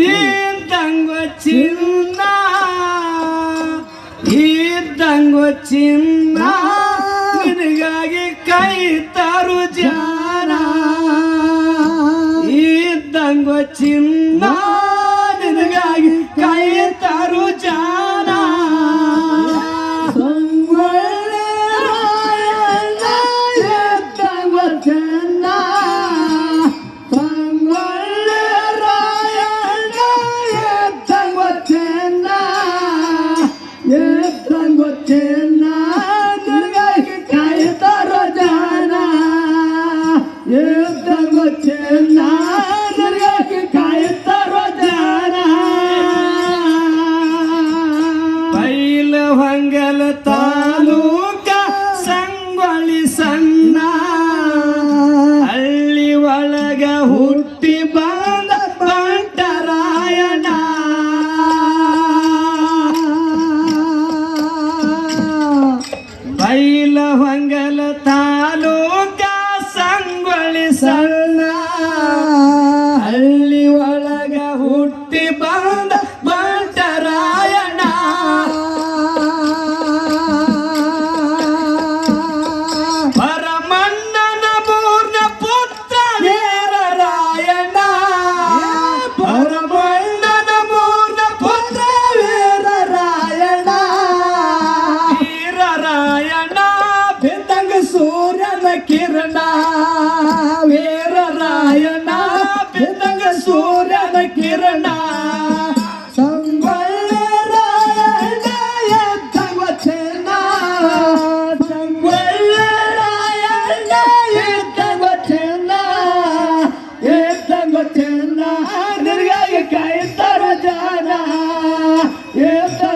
ಇದ್ದಂಗೊ ಚಿನ್ನ ಇದ್ದಂಗೊ ಚಿನ್ನ ನಿನಗಾಗಿ ಕೈ ತರು ಜಾನ ಇದ್ದಂಗೊ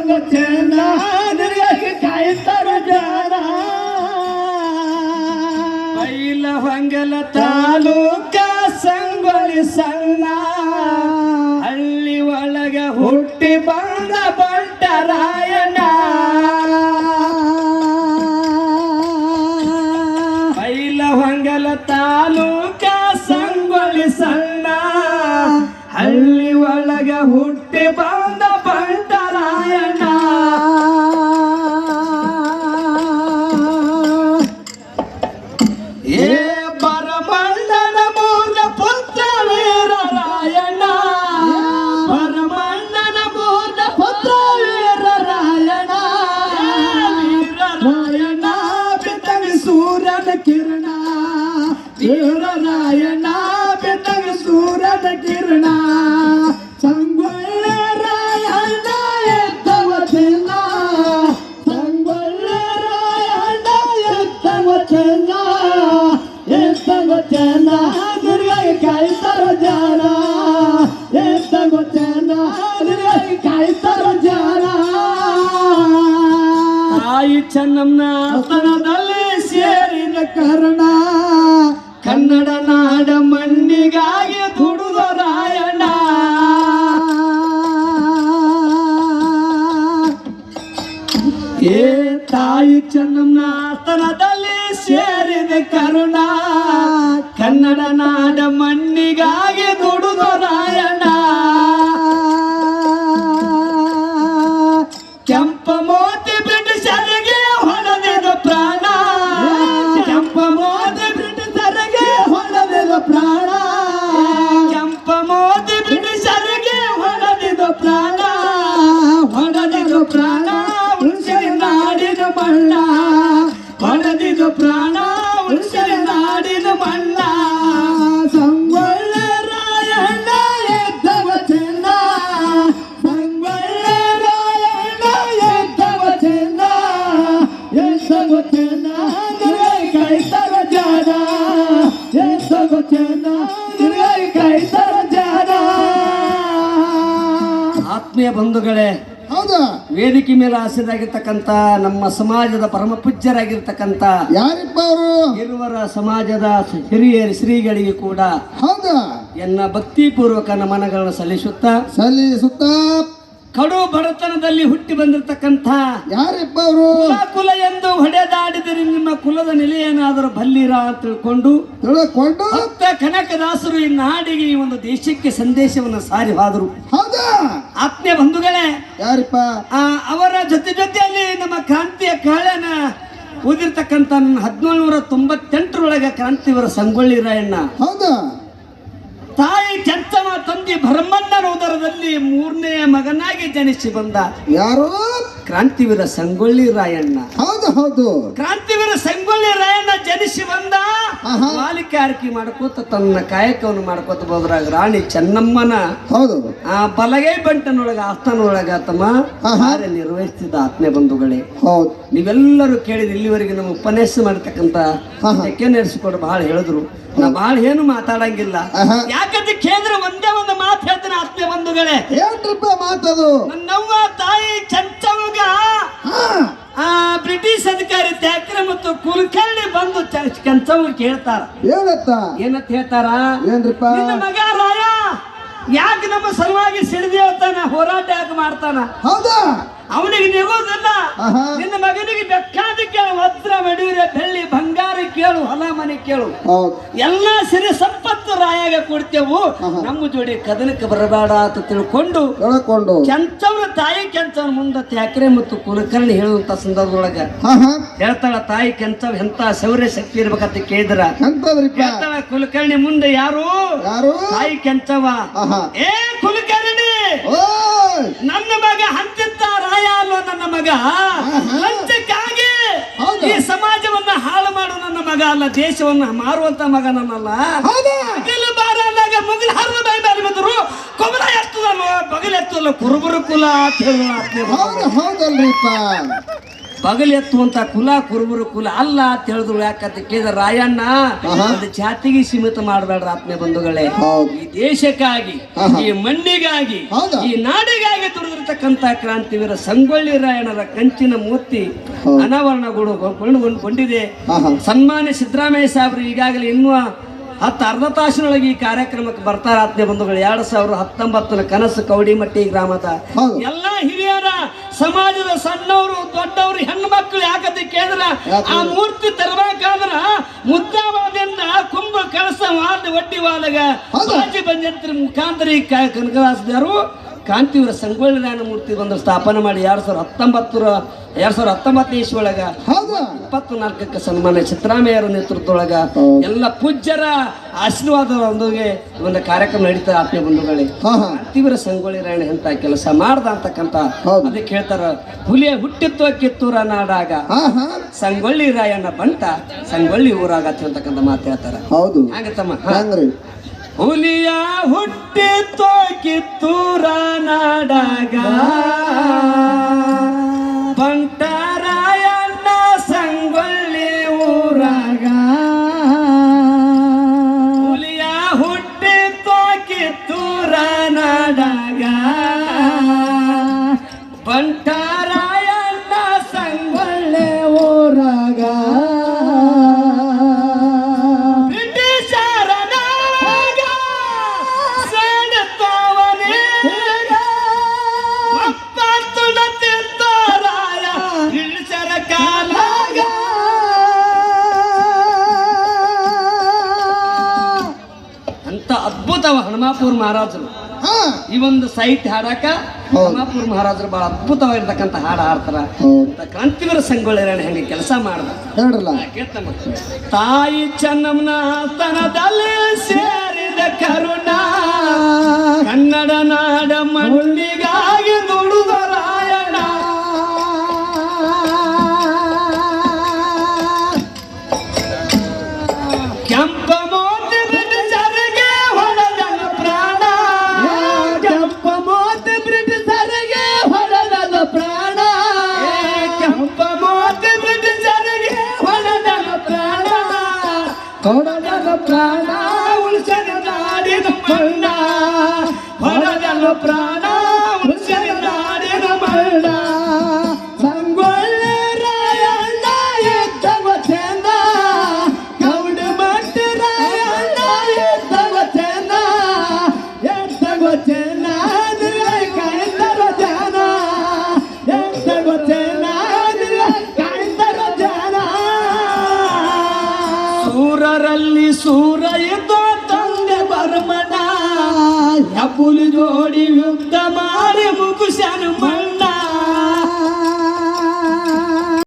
ನಿನಗಾಗಿ ಕಾಯ್ತಾರ. ಬೈಲ ಹೊಂಗಲ ತಾಲೂಕ ಸಂಗೊಳ್ಳಿ ಸಣ್ಣ. ಹಳ್ಳಿ ಒಳಗ ಹುಟ್ಟಿ ಬಂದ ಬಂಟರಾಯಣ ಬೈಲ ಹೊಂಗಲ ತಾಲೂಕ ಸಂಗೊಳ್ಳಿ ಸಣ್ಣ. ಹಳ್ಳಿ ಒಳಗ ಹುಟ್ಟಿ ಬಂದ ಸೂರ್ಯನ ಕಿರಣ ವೀರರಾಯಣ ಬೆತ್ತಗ ಸೂರ್ಯನ ಕಿರಣ ಸಂಗೊಳ್ಳೆ ರಾಯಣ್ಣ ಎದ್ದವ ಚೆನ್ನ. ಸಂಗೊಳ್ಳೆ ರಾಯಣ್ಣ ಎದ್ದವ ಚೆನ್ನ. ಎದ್ದವ ಚೆನ್ನ, ನಿನಗಾಗಿ ಕಾಯ್ತಾರ ಜನ. ಎದ್ದವ ಚೆನ್ನ, ನಿನಗಾಗಿ ಕಾಯ್ತಾರ ಜನ. ತಾಯಿ ಚೆನ್ನಮ್ಮನ ಆತನದಲ್ಲಿ ಕರ್ಣ ಕನ್ನಡ ನಾಡ ಮಣ್ಣಿಗಾಗಿ ದುಡಿದ ರಾಯಣ್ಣ. ಏ ತಾಯಿ ಚೆನ್ನಮ್ಮನ ಆತನದಲ್ಲಿ ಸೇರಿದ ಕರುಣ, ಕನ್ನಡ ನಾಡ ಮಣ್ಣಿಗಾಗಿ ಮಣ್ಣ ಹೊಡೆದಿದ ಪ್ರಾಣ ಉಳಿಸಿದ ನಾಡಿನ ಮಣ್ಣ ಸಂಗೊಳ್ಳೆ ರಾಯಣ್ಣ ಎದ್ದವ ಚೆನ್ನ. ಸಂಗೊಳ್ಳೆ ರಾಯಣ್ಣ ಎದ್ದವ ಚೆನ್ನ. ಎದ್ದವ ಚೆನ್ನ, ಕಾಯ್ತಾರ ಜನ. ಎದ್ದವ ಚೆನ್ನ, ಕಾಯ್ತಾರ ಜನ. ಆತ್ಮೀಯ ಬಂಧುಗಳೇ ಹೌದಾ ವೇದಿಕೆ ಮೇಲೆ ಆಸರಾಗಿರ್ತಕ್ಕಂಥ ನಮ್ಮ ಸಮಾಜದ ಪರಮ ಪೂಜ್ಯರಾಗಿರ್ತಕ್ಕಂಥ ಯಾರಿಪ್ಪ ಅವರು ಇರುವರ ಸಮಾಜದ ಹಿರಿಯರು ಶ್ರೀಗಳಿಗೆ ಕೂಡ ಹೌದಾ? ಎನ್ನ ಭಕ್ತಿಪೂರ್ವಕ ನಮನಗಳನ್ನು ಸಲ್ಲಿಸುತ್ತಾ ಸಲ್ಲಿಸುತ್ತ ಕಡು ಬಡತನದಲ್ಲಿ ಹುಟ್ಟಿ ಬಂದಿರತಕ್ಕಂಥ ಯಾರಿಬ್ಬರು? ಅವರು ಕುಲ ಕುಲ ಎಂದು ಹೊಡೆದಾಡಿದರೆ ನಿಮ್ಮ ಕುಲದ ನೆಲೆಯೇನಾದರೂ ಬಲ್ಲಿರ ಅಂತ ತಿಳ್ಕೊಂಡು ತಿಳ್ಕೊಂಡು? ಭಕ್ತ ಕನಕದಾಸರು ಈ ನಾಡಿಗೆ ಈ ಒಂದು ದೇಶಕ್ಕೆ ಸಂದೇಶವನ್ನು ಸಾರಿ ಹೋದರು. ಹೌದಾ? ಆತ್ಮೀಯ ಬಂಧುಗಳೇ ಯಾರಿಪ್ಪ? ಆ, ಅವರ ಜೊತೆ ಜೊತೆಯಲ್ಲಿ ನಮ್ಮ ಕ್ರಾಂತಿಯ ಕಾಳನ ಓದಿರ್ತಕ್ಕಂಥ ಹದಿನೇಳು ನೂರ ತೊಂಬತ್ತೆಂಟರೊಳಗೆ ಕ್ರಾಂತಿವರ ಸಂಗೊಳ್ಳಿ ರಾಯಣ್ಣ. ಹೌದಾ? ತಾಯಿ ಕೆತ್ತನ ತಂದಿ ಬ್ರಹ್ಮಣ್ಣನ ಉದರದಲ್ಲಿ ಮೂರನೆಯ ಮಗನಾಗಿ ಜನಿಸಿ ಬಂದ ಯಾರು? ಕ್ರಾಂತಿವೀರ ಸಂಗೊಳ್ಳಿ ರಾಯಣ್ಣ. ಹೌದು ಹೌದು. ಕ್ರಾಂತಿವೀರ ಸಂಗೊಳ್ಳಿ ಜನಿಸಿ ಬಂದ ಆಹಾ. ಮಾಡ್ಕೋತ ತನ್ನ ಕಾಯಕವನ್ನು ಮಾಡ್ಕೋತ ಹೋದ್ರಾಗ ರಾಣಿ ಚೆನ್ನಮ್ಮನ ಹೌದು. ಆ ಬಲಗೈ ಬಂಟನೊಳಗ ಆಸ್ಥಾನೊಳಗ ತಮ್ಮ. ಕಾರ್ಯ ನಿರ್ವಹಿಸ್ತಿದ್ದ ಆತ್ಮೀಯ ಬಂಧುಗಳೇ. ಹೌದು. ನೀವೆಲ್ಲರೂ ಕೇಳಿದ ಇಲ್ಲಿವರೆಗೆ ನಮ್ಮ ಉಪನ್ಯಾಸ ಮಾಡ್ತಕ್ಕಂತ. ತೆಕ್ಕೆ ನಡೆಸಿಕೊಡು ಬಹಳ ಹೇಳಿದ್ರು. ನಾ ಬಹಳ ಏನು ಮಾತಾಡಂಗಿಲ್ಲ. ಯಾಕಂದ್ರೆ ಕೇಂದ್ರ ಒಂದೇ ಒಂದು ಮಾತು ಹೇಳ್ತೀನಿ ಆತ್ಮೀಯ ಬಂಧುಗಳೇ. ಮಾತದು? ನನ್ನವ್ವ ತಾಯಿ ಚಂಚವಗ ಆ ಬ್ರಿಟಿಷ್ ಅಧಿಕಾರಿ ತ್ಯಾಕ್ರೆ ಮತ್ತು ಕುಲಕರ್ಣಿ ಬಂದು ಕೆಂಚವ್ರು ಕೇಳ್ತಾರ. ಏನತ್ತ? ಏನಂತ ಹೇಳ್ತಾರ? ಏನ್ರಿಪ್ಪ? ನಿನ್ನ ಮಗ ರಾಯ ಯಾಕೆ ನಮ್ಮ ಸಲುವಾಗಿ ಸಿಡಿದೇವತಾನ ಹೋರಾಟ ಯಾಕೆ ಮಾಡ್ತಾನ? ಹೌದಾ? ಅವನಿಗೆ ನಿಗೋದಿಲ್ಲ. ನಿನ್ನ ಮಗನಿಗೆ ಬೇಕಾದ ಕೇಳು ವಸ್ತ್ರ ಮಡಿಯೂರೆ ಬೆಳ್ಳಿ ಬಂಗಾರ ಕೇಳು ಹೊಲ ಮನೆ ಕೇಳು. ಎಲ್ಲಾ ಸಿರಿ ಸಂಪತ್ತು ರಾಯಾಗ ಕೊಡ್ತೇವು. ನಮ್ಮ ಜೋಡಿ ಕದನಕ್ಕೆ ಬರಬೇಡ ಅಂತ ತಿಳ್ಕೊಂಡು ತಿಳ್ಕೊಂಡು. ಕೆಂಚವ್ರ ತಾಯಿ ಕೆಂಚವ್ರ ಮುಂದೆ ತ್ಯಾಕ್ರೆ ಮತ್ತು ಕುಲಕರ್ಣಿ ಹೇಳುವಂತ ಸಂದರ್ಭದೊಳಗ ಹೇಳ್ತಾಳ ತಾಯಿ ಕೆಂಚವ್ ಎಂತ ಶೌರ್ಯ ಶಕ್ತಿ ಇರ್ಬೇಕಂತ ಕೇಳಿದ್ರ? ಹೇಳ್ತಾಳ ಕುಲಕರ್ಣಿ ಮುಂದೆ ಯಾರು? ಯಾರು? ತಾಯಿ ಕೆಂಚವ ಏ ಕುಲಕರ್ಣಿ ನನ್ನ ಮಗ ಹಂಚಿತ್ತ ರಾಯ ಅನ್ನೋ ನನ್ನ ಮಗ? ಲಂಚಕ್ಕಾಗಿ. ಈ ಸಮಾಜವನ್ನ ಹಾಳು ಮಾಡೋ ನನ್ನ ಮಗ ಅಲ್ಲ ದೇಶವನ್ನ ಮಾರುವಂತ ಮಗ ನನ್ನಲ್ಲ? ಬಾರ ಅಂದಾಗ ಮುಗಿಲು ಹರಿದು ಬೈ ಬಾರಿ ಬಂದರು ಕೊಮರ ಎತ್ತದಲ್ವ ಬಗಲ್ ಎತ್ತದಲ್ಲ ಕುರುಬರು ಕುಲ ಅಂತ ಹೇಳಿ ಹೌದು ಹೌದಲ್ರಿಪ್ಪ. ಬಗಲ್ ಎತ್ತುವಂತ ಕುಲ ಕುರುಬರು ಕುಲ ಅಲ್ಲ ಅಂತ ಹೇಳಿದ್ರು. ಯಾಕಂತ ಕೇಳಿದ ರಾಯಣ್ಣ. ಅದು ಜಾತಿಗೆ ಸೀಮಿತ ಮಾಡಬೇಡ್ರ ಆತ್ಮೀಯ ಬಂಧುಗಳೇ. ಈ ದೇಶಕ್ಕಾಗಿ ಈ ಮಣ್ಣಿಗಾಗಿ? ಈ ನಾಡಿಗಾಗಿ ದುಡಿದಿರ್ತಕ್ಕಂಥ ಕ್ರಾಂತಿವೀರ ಸಂಗೊಳ್ಳಿ ರಾಯಣ್ಣರ ಕಂಚಿನ ಮೂರ್ತಿ ಅನಾವರಣಗೊಂಡು ಆಹಾ. ಸನ್ಮಾನ್ಯ ಸಿದ್ದರಾಮಯ್ಯ ಸಾಹೇಬರು ಈಗಾಗಲೇ ಇನ್ನೂ ಹತ್ತು ಅರ್ಧ ತಾಸಿನೊಳಗೆ ಈ ಕಾರ್ಯಕ್ರಮಕ್ಕೆ ಬರ್ತಾರ ಆತ್ಮೀಯ ಬಂಧುಗಳು. ಎರಡ್ ಸಾವಿರದ ಹತ್ತೊಂಬತ್ತರ ಕನಸು ಕೌಡಿಮಟ್ಟಿ ಗ್ರಾಮದ ಹೌದು. ಎಲ್ಲ ಹಿರಿಯರ ಸಮಾಜದ ಸಣ್ಣವರು ದೊಡ್ಡವರು ಹೆಣ್ಣು ಮಕ್ಕಳು ಯಾಕಂತ ಕೇಳಿದ್ರ ಆ ಮೂರ್ತಿ ತರಬೇಕಾದ್ರ ಮುದ್ದಾವಾದಿಂದ ಕುಂಭ ಕಳಸ ವಾದ ಒಡ್ಡಿ ವಾದಾಗ ಹೌದು. ಮಾಜಿ ಬಂದಂತರ ಮುಖಾಂತರ ಈ ಕ- ಕಾಂತಿವರ ಸಂಗೊಳ್ಳಿ ಮೂರ್ತಿ ಬಂದು ಸ್ಥಾಪನೆ ಮಾಡಿ. ಎರಡ್ ಸಾವಿರದ ಹತ್ತೊಂಬತ್ತರ ಎರಡ್ ಸಾವಿರದ ಹತ್ತೊಂಬತ್ತನೇ ಇಸ್ವೊಳಗ ಹೌದು. ಇಪ್ಪತ್ತು ನಾಲ್ಕಕ್ಕೆ ಸನ್ಮಾನ ಸಿದ್ದರಾಮಯ್ಯರ ನೇತೃತ್ವದೊಳಗ. ಎಲ್ಲ ಪೂಜ್ಯರ ಆಶೀರ್ವಾದದೊಂದಿಗೆ ಒಂದು ಕಾರ್ಯಕ್ರಮ ನಡೀತಾ ಆತ್ಮೀಯ ಬಂಧುಗಳೇ. ತೀವ್ರ ಸಂಗೊಳ್ಳಿ ರಾಯಣ ಅಂತ ಕೆಲಸ ಮಾಡ್ದ ಅಂತಕ್ಕಂತ. ಅದಕ್ಕೆ ಹೇಳ್ತಾರ ಹುಲಿಯ ಹುಟ್ಟಿತ್ತು ಕಿತ್ತೂರ ನಾಡಾಗ. ಸಂಗೊಳ್ಳಿ ರಾಯಣ್ಣ ಬಂಟ ಸಂಗೊಳ್ಳಿ ಊರಾಗ ಅಂತ ಹೇಳ್ತಕ್ಕಂಥ ಮಾತು ಹೇಳ್ತಾರ. ಹೌದು. ಹಾಗತ್ತಮ್ಮ ಹುಲಿಯ ಹುಟ್ಟಿತ್ತು ಕಿತ್ತೂರ ನಾಡಾಗ. pantai ಹನುಮಾಪುರ ಮಹಾರಾಜರು. ಈ ಒಂದು ಸಾಹಿತ್ಯ ಹಾಡಾಕ ಕಮಾಪುರ್ ಮಹಾರಾಜರು ಬಹಳ ಅದ್ಭುತವಾಗಿರ್ತಕ್ಕಂಥ ಹಾಡು ಹಾಡ್ತಾರ. ಕ್ರಾಂತಿವೀರ ಸಂಗೊಳ್ಳಿ ಹೆಂಗೆ ಕೆಲಸ ಮಾಡ್ದ. ತಾಯಿ ಚೆನ್ನಮ್ಮನ ತನದಲ್ಲಿ ಸೇರಿದ ಕರುಣ. ಕನ್ನಡ ನಾಡ ಮಣ್ಣಿಗಾಗಿ ದುಡುದ ಹೊಡೆದದ ಪ್ರಾಣ ಉಳಿಸದ ನಾಡಿನ ಮಣ್ಣ ಹೊರದಲ್ಲ ಪ್ರಾಣ పులి జోడి యుద్ధ మారే ముకుశాను మా